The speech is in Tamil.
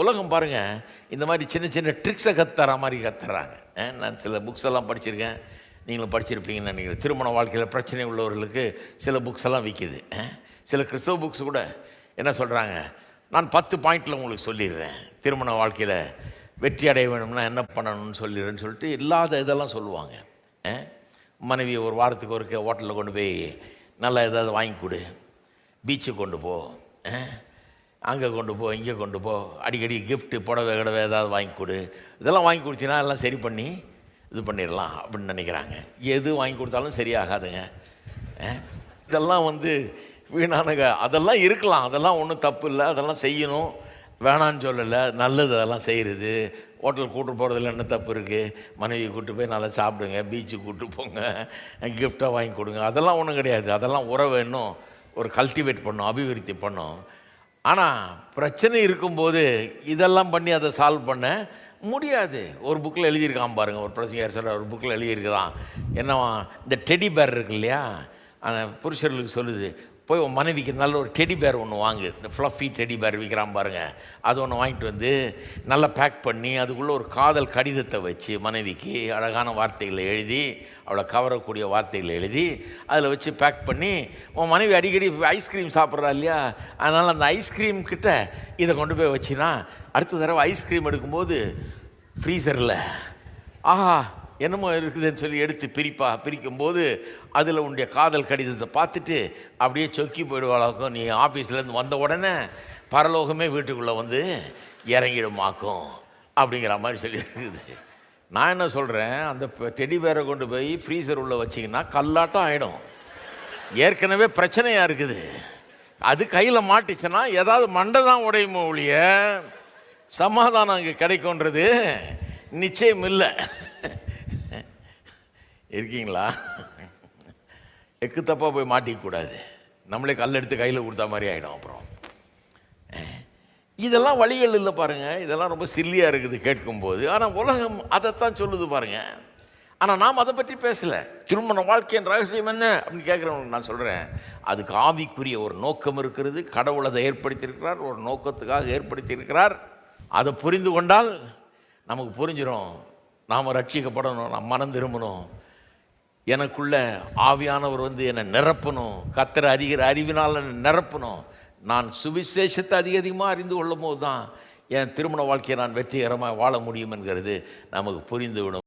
உலகம் பாருங்கள் இந்த மாதிரி சின்ன சின்ன ட்ரிக்ஸை கத்துற மாதிரி கத்துறாங்க. நான் சில புக்ஸ் எல்லாம் படிச்சிருக்கேன். நீங்களும் படிச்சிருப்பீங்கன்னு நினைக்கிறேன். திருமண வாழ்க்கையில் பிரச்சனை உள்ளவர்களுக்கு சில புக்ஸ் எல்லாம் விற்கிது சில கிறிஸ்தவ புக்ஸ் கூட என்ன சொல்கிறாங்க நான் பத்து பாயிண்டில் உங்களுக்கு சொல்லிடுறேன். திருமண வாழ்க்கையில் வெற்றி அடைய வேணும்னா என்ன பண்ணணும்னு சொல்லிடுறேன்னு சொல்லிட்டு இல்லாத இதெல்லாம் சொல்லுவாங்க. மனைவி ஒரு வாரத்துக்கு ஒருக்க ஹோட்டலில் கொண்டு போய் நல்லா ஏதாவது வாங்கி கொடு. பீச்சுக்கு கொண்டு போ. அங்கே கொண்டு போ இங்கே கொண்டு போ. அடிக்கடி கிஃப்ட்டு புடவை கிடவை ஏதாவது வாங்கி கொடு. இதெல்லாம் வாங்கி கொடுத்தீங்கன்னா எல்லாம் சரி பண்ணி இது பண்ணிடலாம் அப்படின்னு நினைக்கிறாங்க. எது வாங்கி கொடுத்தாலும் சரியாகாதுங்க. இதெல்லாம் வந்து வீணானுங்க அதெல்லாம் இருக்கலாம். அதெல்லாம் ஒன்றும் தப்பு இல்லை. அதெல்லாம் செய்யணும். வேணான்னு சொல்லலை. நல்லது அதெல்லாம் செய்கிறது ஹோட்டல் கூட்டு போகிறதுல என்ன தப்பு இருக்குது மனைவி கூட்டு போய் நல்லா சாப்பிடுங்க. பீச்சுக்கு கூட்டு போங்க. கிஃப்டாக வாங்கி கொடுங்க. அதெல்லாம் ஒன்றும் கிடையாது. அதெல்லாம் உறவு இன்னும் ஒரு கல்டிவேட் பண்ணும் அபிவிருத்தி பண்ணும். ஆனால் பிரச்சனை இருக்கும்போது இதெல்லாம் பண்ணி அதை சால்வ் பண்ண முடியாது. ஒரு புக்கில் எழுதியிருக்கான் பாருங்கள் ஒரு பிரசங்கர் சொல்கிற ஒரு புக்கில் எழுதியிருக்குதான் என்னவா இந்த டெடி பேர் இருக்கு இல்லையா அந்த புருஷர்களுக்கு சொல்லுது போய் உன் மனைவிக்கு நல்ல ஒரு டெடி பேர் ஒன்று வாங்கு. இந்த ஃப்ளஃபி டெடி பேர் விற்கிறான் பாருங்கள் அது ஒன்று வாங்கிட்டு வந்து நல்லா பேக் பண்ணி அதுக்குள்ளே ஒரு காதல் கடிதத்தை வச்சு மனைவிக்கு அழகான வார்த்தைகளை எழுதி அவளை கவரக்கூடிய வார்த்தைகளை எழுதி அதில் வச்சு பேக் பண்ணி உன் மனைவி அடிக்கடி ஐஸ்கிரீம் சாப்பிட்றா இல்லையா? அதனால் அந்த ஐஸ்கிரீம் கிட்ட இதை கொண்டு போய் வச்சினா அடுத்த தடவை ஐஸ்கிரீம் எடுக்கும்போது ஃப்ரீசரில் ஆஹா என்னமோ இருக்குதுன்னு சொல்லி எடுத்து பிரிப்பா பிரிக்கும்போது அதில் உன்னுடைய காதல் கடிதத்தை பார்த்துட்டு அப்படியே சொக்கி போயிடுவாளாக்கும் நீ ஆஃபீஸ்லேருந்து வந்த உடனே பரலோகமே வீட்டுக்குள்ளே வந்து இறங்கிடுமாக்கும் அப்படிங்கிற மாதிரி சொல்லி இருக்குது நான் என்ன சொல்கிறேன் அந்த டெடி பேரை கொண்டு போய் ஃப்ரீசர் உள்ளே வச்சிங்கன்னா கல்லாட்டம் ஆகிடும் ஏற்கனவே பிரச்சனையாக இருக்குது. அது கையில் மாட்டிச்சுன்னா ஏதாவது மண்டை தான் உடையுமோ ஒழிய சமாதானம் அங்கே கிடைக்கும்ன்றது நிச்சயம் இல்லை. இருக்கீங்களா? எக்கு தப்பாக போய் மாட்டிக்கக்கூடாது. நம்மளே கல் எடுத்து கையில் கொடுத்தா மாதிரி ஆகிடும் அப்புறம். இதெல்லாம் வழிகள் இல்லை பாருங்கள் இதெல்லாம் ரொம்ப சில்லியாக இருக்குது கேட்கும்போது. ஆனால் உலகம் அதைத்தான் சொல்லுது பாருங்கள் ஆனால் நாம் அதை பற்றி பேசலை. திருமண வாழ்க்கையின் ரகசியம் என்ன? அப்படின்னு கேட்குறவங்க நான் சொல்கிறேன் அதுக்கு ஆவிக்குரிய ஒரு நோக்கம் இருக்கிறது. கடவுள் அதை ஏற்படுத்தியிருக்கிறார். ஒரு நோக்கத்துக்காக ஏற்படுத்தியிருக்கிறார். அதை புரிந்து கொண்டால் நமக்கு புரிஞ்சிடும் நாம் ரட்சிக்கப்படணும். நாம் மனம் திரும்பணும். எனக்குள்ள ஆவியானவர் வந்து என்னை நிரப்பணும். கத்தரை அறிகிற அறிவினால் என்னை நிரப்பணும். நான் சுவிசேஷத்தை அதிக அதிகமாக அறிந்து கொள்ளும் போது தான் என் திருமண வாழ்க்கையை நான் வெற்றிகரமாக வாழ முடியும் என்கிறது நமக்கு புரிந்துவிடும்.